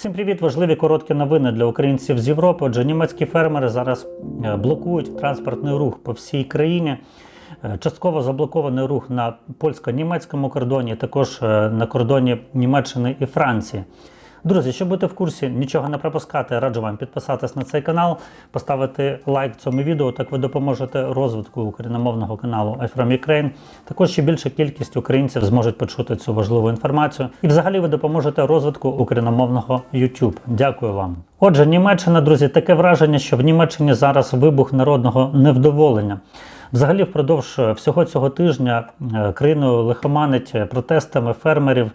Всім привіт! Важливі короткі новини для українців з Європи. Отже, німецькі фермери зараз е, блокують транспортний рух по всій країні. Е, Частково заблокований рух на польсько-німецькому кордоні, також е, на кордоні Німеччини і Франції. Друзі, щоб бути в курсі, нічого не пропускати, раджу вам підписатись на цей канал, поставити лайк цьому відео. Так ви допоможете розвитку україномовного каналу I From Ukraine. Також ще більша кількість українців зможуть почути цю важливу інформацію. І взагалі ви допоможете розвитку україномовного YouTube. Дякую вам. Отже, Німеччина, друзі, таке враження, що в Німеччині зараз вибух народного невдоволення. Взагалі, впродовж всього цього тижня е, країною лихоманить протестами фермерів,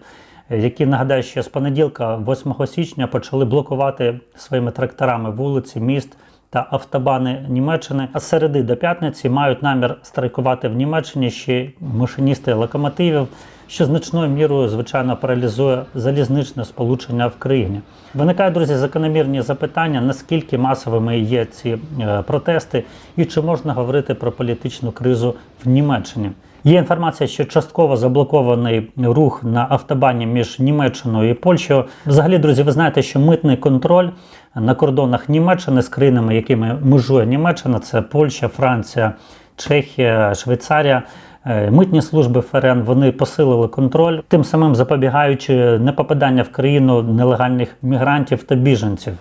які нагадаю, ще з понеділка, 8 січня, почали блокувати своїми тракторами вулиці, міст та автобани Німеччини. А з середи до п'ятниці мають намір страйкувати в Німеччині ще машиністи локомотивів, що значною мірою, звичайно, паралізує залізничне сполучення в країні. Виникають, друзі, закономірні запитання, наскільки масовими є ці е, протести, і чи можна говорити про політичну кризу в Німеччині. Є інформація, що частково заблокований рух на автобані між Німеччиною і Польщею. Взагалі, друзі, ви знаєте, що митний контроль на кордонах Німеччини з країнами, якими межує Німеччина, це Польща, Франція, Чехія, Швейцарія. Е, Митні служби ФРН вони посилили контроль, тим самим запобігаючи непопадання в країну нелегальних мігрантів та біженців.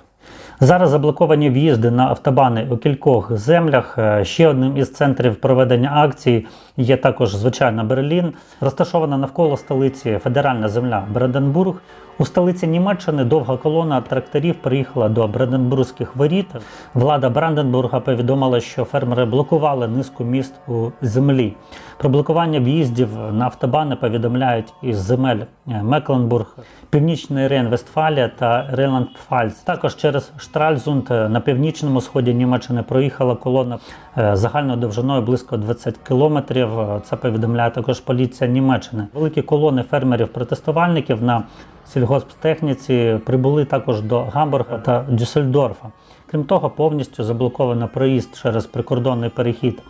Зараз заблоковані в'їзди на автобани у кількох землях. Е, Ще одним із центрів проведення акції є також звичайно Берлін, розташована навколо столиці федеральна земля Бранденбург. У столиці Німеччини довга колона тракторів приїхала до Бранденбурзьких воріт. Влада Бранденбурга повідомила, що фермери блокували низку міст у землі. Про блокування в'їздів на автобани повідомляють із земель е, Мекленбург, Північний Рейн-Вестфалія та Рейнланд-Пфальц. Також через Штральзунд е, на північному сході Німеччини проїхала колона е, загальною довжиною близько 20 кілометрів. Це повідомляє також поліція Німеччини. Великі колони фермерів-протестувальників на сільгосптехніці прибули також до Гамбурга та Дюссельдорфа. Крім того, повністю заблоковано проїзд через прикордонний перехід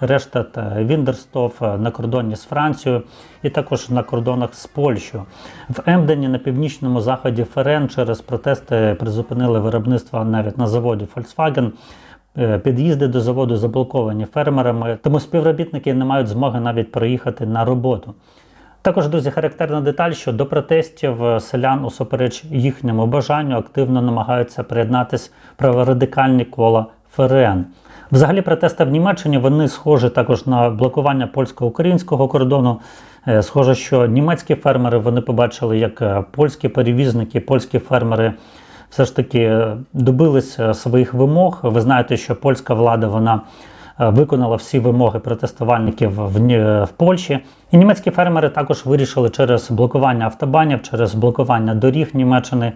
решта та Віндерстоф на кордоні з Францією і також на кордонах з Польщею. В Емдені на північному заході ФРН через протести призупинили виробництво навіть на заводі Volkswagen. Е, Під'їзди до заводу заблоковані фермерами, тому співробітники не мають змоги навіть проїхати на роботу. Також, друзі, характерна деталь, що до протестів е, селян усупереч їхньому бажанню активно намагаються приєднатись праворадикальні кола ФРН. Взагалі, протести в Німеччині вони схожі також на блокування польсько-українського кордону. Е, Схоже, що німецькі фермери вони побачили, як е, польські перевізники, польські фермери все ж таки добилися своїх вимог. Ви знаєте, що польська влада вона виконала всі вимоги протестувальників в, в Польщі. І німецькі фермери також вирішили через блокування автобанів, через блокування доріг Німеччини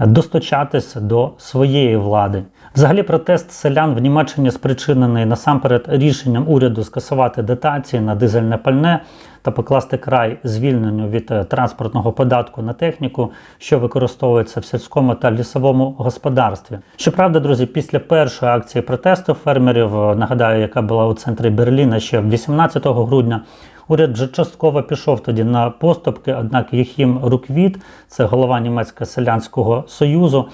достачатись достучатись до своєї влади. Взагалі, протест селян в Німеччині спричинений насамперед рішенням уряду скасувати дотації на дизельне пальне та покласти край звільненню від е, транспортного податку на техніку, що використовується в сільському та лісовому господарстві. Щоправда, друзі, після першої акції протесту фермерів, е, нагадаю, яка була у центрі Берліна ще 18 грудня. Уряд вже частково пішов тоді на поступки, однак Єхім Руквіт, це голова німецького селянського союзу,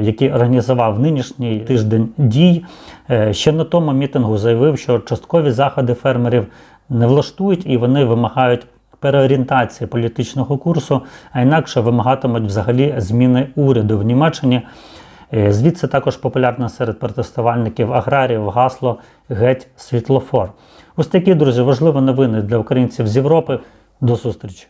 який організував нинішній тиждень дій, е, ще на тому мітингу заявив, що часткові заходи фермерів не влаштують і вони вимагають переорієнтації політичного курсу, а інакше вимагатимуть взагалі зміни уряду в Німеччині. Е, Звідси також популярне серед протестувальників аграріїв гасло Геть світлофор. Ось такі, друзі, важливі новини для українців з Європи. До зустрічі!